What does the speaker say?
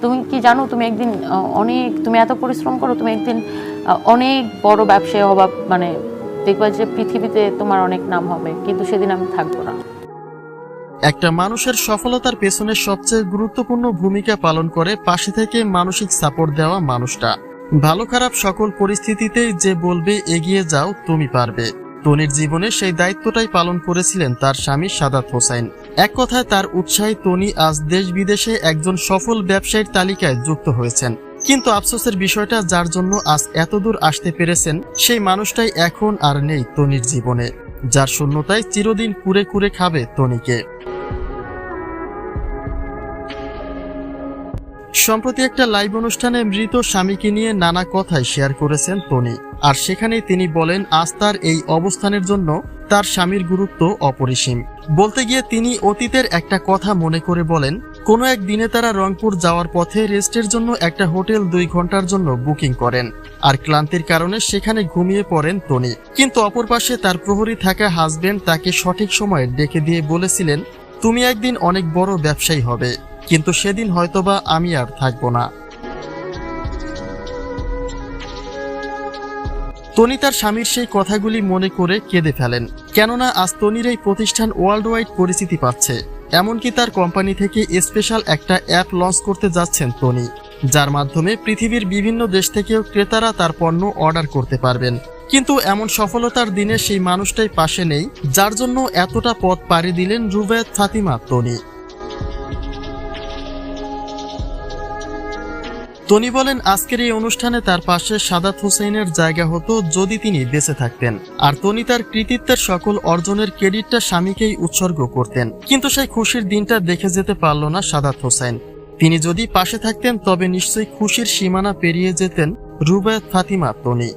তুমি কি জানো, তুমি একদিন অনেক, তুমি এত পরিশ্রম করো, তুমি একদিন অনেক বড় ব্যবসায়ী হবা মানে দেখবা যে পৃথিবীতে তোমার অনেক নাম হবে, কিন্তু সেদিন আমি থাকব না। একটা মানুষের সফলতার পেছনে সবচেয়ে গুরুত্বপূর্ণ ভূমিকা পালন করে, পাশে থেকে মানসিক সাপোর্ট দেওয়া মানুষটা। ভালো খারাপ সকল পরিস্থিতিতেই যে বলবে, এগিয়ে যাও, তুমি পারবে। তনির জীবনে সেই দায়িত্বটাই পালন করেছিলেন তার স্বামী সাদাত হোসাইন। এক কথায় তার উৎসাহে টনি আজ দেশ বিদেশে একজন সফল ব্যবসায়ীর তালিকায় যুক্ত হয়েছেন। কিন্তু আফসোসের বিষয়টা যার জন্য আজ এতদূর আসতে পেরেছেন, সেই মানুষটাই এখন আর নেই টনির জীবনে, যার শূন্যতায় চিরদিন কুরে কুরে খাবে তনিকে সম্প্রতি একটা লাইভ অনুষ্ঠানে মৃত স্বামীকে নিয়ে নানা কথাই শেয়ার করেছেন তনি আর সেখানেই তিনি বলেন, আজ তার এই অবস্থানের জন্য তার স্বামীর গুরুত্ব অপরিসীম। বলতে গিয়ে তিনি অতীতের একটা কথা মনে করে বলেন, কোনো এক দিনে তারা রংপুর যাওয়ার পথে রেস্টের জন্য একটা হোটেল দুই ঘণ্টার জন্য বুকিং করেন আর ক্লান্তির কারণে সেখানে ঘুমিয়ে পড়েন তনি কিন্তু অপর পাশে তার প্রহরী থাকা হাজবেন্ড তাকে সঠিক সময়ে ডেকে দিয়ে বলেছিলেন তুমি একদিন অনেক বড় ব্যবসায়ী হবে, কিন্তু সেদিন হয়তোবা আমি আর থাকব না। তনি তার স্বামীর সেই কথাগুলি মনে করে কেঁদে ফেলেন, কেননা আজ তনির এই প্রতিষ্ঠান ওয়ার্ল্ড ওয়াইড পরিচিতি পাচ্ছে। এমনকি তার কোম্পানি থেকে স্পেশাল একটা অ্যাপ লঞ্চ করতে যাচ্ছেন তনি যার মাধ্যমে পৃথিবীর বিভিন্ন দেশ থেকেও ক্রেতারা তার পণ্য অর্ডার করতে পারবেন। কিন্তু এমন সফলতার দিনে সেই মানুষটাই পাশে নেই, যার জন্য এতটা পথ পাড়ি দিলেন রুবায়ত ফাতিমা, তনি। তনি বলেন, আজকের এই অনুষ্ঠানে তার পাশে সাদাত হোসেনের জায়গা হতো যদি তিনি বেঁচে থাকতেন। আর তনি তার কৃতিত্বের সকল অর্জনের ক্রেডিটটা স্বামীকেই উৎসর্গ করতেন। কিন্তু সেই খুশির দিনটা দেখে যেতে পারল না সাদাত হোসেন তিনি যদি পাশে থাকতেন, তবে নিশ্চয়ই খুশির সীমানা পেরিয়ে যেতেন রুবায়ত ফাতিমা, তনি।